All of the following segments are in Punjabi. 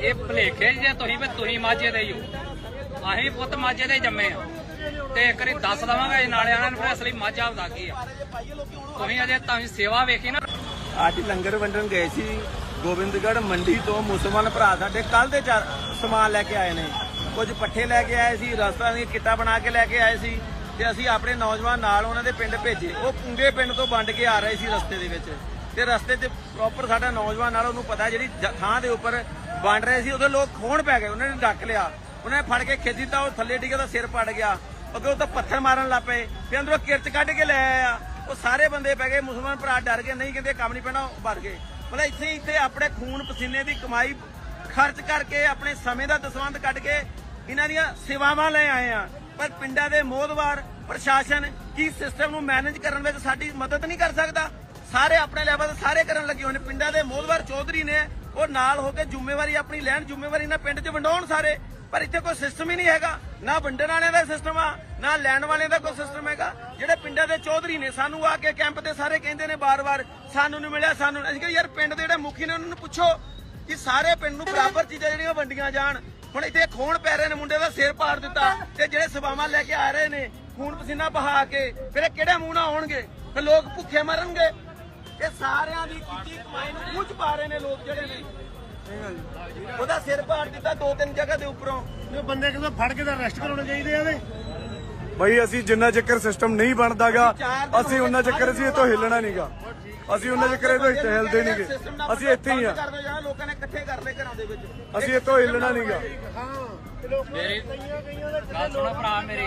ਇਹ ਭਲੇਖੇ ਜੇ ਤੁਸੀਂ ਵੀ ਤੁਸੀਂ ਮਾਝੇ ਦੇ ਹੀ ਹੋ। ਅਸੀਂ ਪੁੱਤ ਮਾਝੇ ਦੇ ਜੰਮੇ ਆ। ਤੇ ਇੱਕ ਵਾਰੀ ਦੱਸ ਦਵਾਂਗਾ ਇਹ ਨਾਲੇ ਆਣਨ ਫਿਰ ਅਸਲੀ ਮਾਝਾ ਹੁੰਦਾ ਕੀ ਆ। ਤੁਸੀਂ ਅਜੇ ਤਾਂ ਸੇਵਾ ਵੇਖੀ ਨਾ। ਅੱਜ ਲੰਗਰ ਵੰਡਣ ਗਏ ਸੀ। ਗੋਬਿੰਦਗੜ੍ਹ ਮੰਡੀ ਤੋਂ ਮੁਸਲਮਾਨ ਭਰਾ ਸਾਡੇ ਕੱਲ ਦੇ ਚਾਰ ਸਮਾਨ ਲੈ ਕੇ ਆਏ ਨੇ। ਕੁਝ ਪੱਠੇ ਲੈ ਕੇ ਆਏ ਸੀ, ਰਸਤਾ ਦੀਆਂ ਕਿੱਟਾਂ ਬਣਾ ਕੇ ਲੈ ਕੇ ਆਏ ਸੀ। ਤੇ ਅਸੀਂ ਆਪਣੇ ਨੌਜਵਾਨ ਨਾਲ ਉਹਨਾਂ ਦੇ ਪਿੰਡ ਭੇਜੇ। ਉਹ ਪੁੰਗੇ ਪਿੰਡ ਤੋਂ ਵੰਡ ਕੇ ਆ ਰਹੇ ਸੀ ਰਸਤੇ ਦੇ ਵਿੱਚ। ਤੇ ਰਸਤੇ 'ਚ ਪ੍ਰੋਪਰ ਸਾਡਾ ਨੌਜਵਾਨ ਨਾਲ ਉਹਨੂੰ ਪਤਾ ਜਿਹੜੀ ਜ- ਥਾਂ ਦੇ ਉੱਪਰ ਵੰਡ ਰਹੇ ਸੀ ਉਹਦੇ ਲੋਕ ਖੋਣ ਪੈ ਗਏ, ਉਹਨਾਂ ਨੇ ਡੱਕ ਲਿਆ। ਉਹਨੇ ਫੜ ਕੇ ਖਿੱਚੀ ਤਾਂ ਉਹ ਥੱਲੇ ਡਿੱਗਾ ਤਾਂ ਸਿਰ ਪੜ ਗਿਆ। ਅੱਗੇ ਉਹ ਤਾਂ ਪੱਥਰ ਮਾਰਨ ਲੱਗ ਪਏ। ਤੇ ਅੰਦਰੋਂ ਕਿਰਚ ਕੱਢ ਕੇ ਲੈ ਆਇਆ। ਉਹ ਸਾਰੇ ਬੰਦੇ ਪੈ ਗਏ, ਮੁਸਲਮਾਨ ਭਰਾ ਡਰ ਗਏ ਨਹੀਂ ਕਹਿੰਦੇ ਕੰਮ ਨਹੀਂ ਪੈਣਾ, ਉਹ ਭਰ ਗਏ। ਮਤਲਬ ਇੱਥੇ ਇੱਥੇ ਆਪਣੇ ਖੂਨ ਪਸੀਨੇ ਦੀ ਕਮਾਈ ਖਰਚ ਕਰਕੇ ਆਪਣੇ ਸਮੇਂ ਦਾ ਦਸਵੰਧ ਕੱਢ ਕੇ ਇਹਨਾਂ ਦੀਆਂ ਸੇਵਾਵਾਂ ਲੈ ਆਏ ਆ। ਪਰ ਪਿੰਡਾਂ ਦੇ ਮੋਹਦਵਾਰ ਪ੍ਰਸ਼ਾਸਨ ਕੀ ਸਿਸਟਮ ਨੂੰ ਮੈਨੇਜ ਕਰਨ ਵਿੱਚ ਸਾਡੀ ਮਦਦ ਨਹੀਂ ਕਰ ਸਕਦਾ? ਸਾਰੇ ਆਪਣੇ ਲੈਵਲ ਤੇ ਸਾਰੇ ਕਰਨ ਲੱਗੇ ਹੋਏ ਨੇ। ਪਿੰਡਾਂ ਦੇ ਮੋਹਦਵਾਰ ਚੌਧਰੀ ਨੇ ਉਹ ਨਾਲ ਹੋ ਕੇ ਜ਼ਿੰਮੇਵਾਰੀ ਆਪਣੀ ਲੈਣ, ਜ਼ਿੰਮੇਵਾਰੀ ਨਾਲ ਪਿੰਡ 'ਚ ਵੰਡਾਉਣ ਸਾਰੇ। ਪਰ ਇੱਥੇ ਕੋਈ ਸਿਸਟਮ ਹੀ ਨਹੀਂ ਹੈਗਾ। ਨਾ ਵੰਡਣ ਵਾਲਿਆਂ ਦਾ ਸਿਸਟਮ ਆ, ਨਾ ਲੈਣ ਵਾਲਿਆਂ ਦਾ ਕੋਈ ਸਿਸਟਮ ਹੈਗਾ। ਜਿਹੜੇ ਪਿੰਡਾਂ ਦੇ ਚੌਧਰੀ ਨੇ, ਸਾਨੂੰ ਆ ਕੇ ਕੈਂਪ ਤੇ ਸਾਰੇ ਕਹਿੰਦੇ ਨੇ ਬਾਰ-ਬਾਰ ਸਾਨੂੰ ਨਹੀਂ ਮਿਲਿਆ, ਸਾਨੂੰ ਅਸੀਂ ਕਿਹਾ, ਯਾਰ, ਪਿੰਡ ਦੇ ਜਿਹੜੇ ਮੁਖੀ ਨੇ, ਉਹਨਾਂ ਨੂੰ ਪੁੱਛੋ ਕਿ ਸਾਰੇ ਪਿੰਡ ਨੂੰ ਬਰਾਬਰ ਚੀਜ਼ਾਂ ਜਿਹੜੀਆਂ ਵੰਡੀਆਂ ਜਾਣ। ਹੁਣ ਇੱਥੇ ਖੂਨ ਪੈ ਰਹੇ ਨੇ, ਮੁੰਡੇ ਦਾ ਸਿਰ ਪਾੜ ਦਿੱਤਾ ਤੇ ਜਿਹੜੇ ਸਵਾਵਾਂ ਲੈ ਕੇ ਆ ਰਹੇ ਨੇ, ਖੂਨ ਪਸੀਨਾ ਬਹਾ ਕੇ, ਫਿਰ ਇਹ ਕਿਹੜੇ ਮੂੰਹ ਨਾਲ ਆਉਣਗੇ? ਫਿਰ ਲੋਕ ਭੁੱਖੇ ਮਰਨਗੇ। ਇਹ ਸਾਰਿਆਂ ਦੀ ਕੀਤੀ ਕਮਾਈ ਨੂੰ ਚ ਪਾ ਰਹੇ ਨੇ ਲੋਕ ਜਿਹੜੇ ਨੇ। ਉਹਦਾ ਸਿਰ ਪਾੜ ਦਿੱਤਾ ਦੋ ਤਿੰਨ ਜਗ੍ਹਾ ਦੇ ਉੱਪਰੋਂ। ਇਹ ਬੰਦੇ ਕਿਦੋਂ ਫੜ ਕੇ ਤਾਂ ਅਰੈਸਟ ਕਰਾਉਣੇ ਚਾਹੀਦੇ ਆ ਇਹਦੇ ਬਈ ਅਸੀਂ ਜਿੰਨਾ ਚੱਕਰ ਸਿਸਟਮ ਨਹੀਂ ਬਣਦਾਗਾ ਅਸੀਂ ਉਹਨਾਂ ਚੱਕਰ ਅਸੀਂ ਇਤੋਂ ਹਿੱਲਣਾ ਨਹੀਂਗਾ ਅਸੀਂ ਉਹਨਾਂ ਚੱਕਰ ਇਤੋਂ ਇੱਥੇ ਹਿਲਦੇ ਨਹੀਂਗੇ। ਅਸੀਂ ਇੱਥੇ ਹੀ ਆ। ਲੋਕਾਂ ਨੇ ਇਕੱਠੇ ਕਰ ਲਏ ਘਰਾਂ ਦੇ ਵਿੱਚ। ਅਸੀਂ ਇਤੋਂ ਹਿੱਲਣਾ ਨਹੀਂਗਾ ਹਾਂ ਮੇਰੀ ਕਈਆਂ ਕਈਆਂ ਦੇ ਗੱਲ ਸੁਣੋ ਭਰਾ ਮੇਰੀ।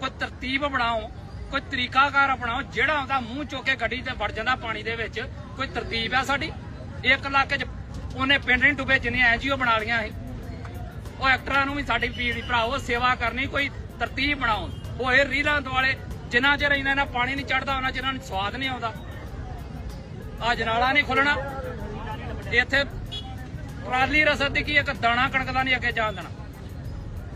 ਕੋਈ ਤਰਤੀਬ ਬਣਾਓ, ਕੋਈ ਤਰੀਕਾਕਾਰ ਅਪਣਾਓ ਜਿਹੜਾ ਆਉਂਦਾ ਮੂੰਹ ਚੁੱਕ ਕੇ ਗੱਡੀ ਤੇ ਵੜ ਜਾਂਦਾ ਪਾਣੀ ਦੇ ਵਿੱਚ, ਕੋਈ ਤਰਤੀਬ ਆ ਸਾਡੀ? ਇੱਕ ਇਲਾਕੇ 'ਚ ਉਹਨੇ ਪਿੰਡ ਨਹੀਂ ਡੁੱਬੇ ਜਿੰਨੀਆਂ ਐਨਜੀਓ ਬਣਾ ਲਈਆਂ ਸੀ। ਉਹ ਐਕਟਰਾਂ ਨੂੰ ਵੀ ਸਾਡੀ ਪੀੜੀ ਭਰਾਓ ਸੇਵਾ ਕਰਨੀ, ਕੋਈ ਤਰਤੀਬ ਬਣਾਓ। ਹੋਏ ਰੀਲਾਂ ਦੁਆਲੇ, ਜਿੰਨਾ ਚਿਰ ਇਹਨਾਂ ਨਾਲ ਪਾਣੀ ਨਹੀਂ ਚੜਦਾ, ਉਹਨਾਂ ਚਿਰ ਇਹਨਾਂ ਨੂੰ ਸਵਾਦ ਨਹੀਂ ਆਉਂਦਾ। ਆ ਜਨਾਲਾ ਨਹੀਂ ਖੁੱਲਣਾ। ਇੱਥੇ ਟਰਾਲੀ ਰਸਦ ਦੀ ਕੀ ਇੱਕ ਦਾਣਾ ਕਣਕ ਦਾ ਨਹੀਂ ਅੱਗੇ ਜਾਣ ਦੇਣਾ।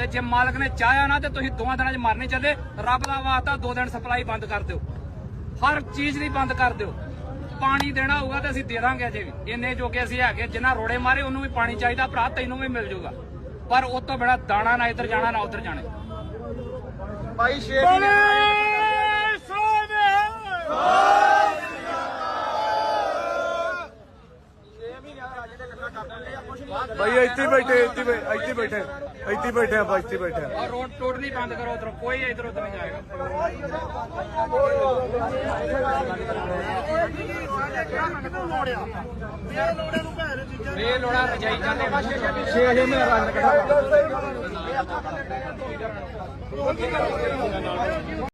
ਤੇ ਜੇ ਮਾਲਕ ਨੇ ਚਾਹਿਆ ਨਾ ਤੇ ਤੁਸੀਂ ਦੋਵਾਂ ਦਿਨਾਂ 'ਚ ਮਰਨੇ ਚੱਲੇ ਰੱਬ ਦਾ ਵਾਸਤਾ ਦੋ ਦਿਨ ਸਪਲਾਈ ਬੰਦ ਕਰ ਦਿਓ। ਹਰ ਚੀਜ਼ ਦੀ ਬੰਦ ਕਰ ਦਿਓ। ਪਾਣੀ ਦੇਣਾ ਹੋਊਗਾ ਤੇ ਅਸੀਂ ਦੇ ਦਾਂਗੇ ਅਜੇ ਵੀ। ਇੰਨੇ ਜੋਗੇ ਅਸੀਂ ਹੈਗੇ ਜਿੰਨਾ ਰੋੜੇ ਮਾਰੇ ਉਹਨੂੰ ਵੀ ਪਾਣੀ ਚਾਹੀਦਾ ਭਰਾ ਤੈਨੂੰ ਵੀ ਮਿਲ ਜਾਊਗਾ ਪਰ ਉਸ ਤੋਂ ਬਿਨਾ ਦਾਣਾ ਨਾ ਇੱਧਰ ਜਾਣਾ ਨਾ ਉੱਧਰ ਜਾਣਾ। ਭਾਈ 6 ਮਹੀਨੇ ਭਾਈ ਇੱਥੇ ਹੀ ਬੈਠੇ ਇੱਥੇ ਹੀ ਬੈ- ਇੱਥੇ ਹੀ ਬੈਠੇ ਇੱਥੇ ਹੀ ਬੈਠੇ ਆਪਾਂ ਇੱਥੇ ਹੀ ਬੈਠੇ ਆ। ਔਰ ਰੋਡ ਟੋਟਲੀ ਬੰਦ ਕਰੋ ਉਧਰੋਂ ਕੋਈ ਇੱਧਰ ਉੱਧਰ ਨਹੀਂ ਜਾਏਗਾ ਲੋੜਿਆ ਯਾਰ ਲੋੜਿਆ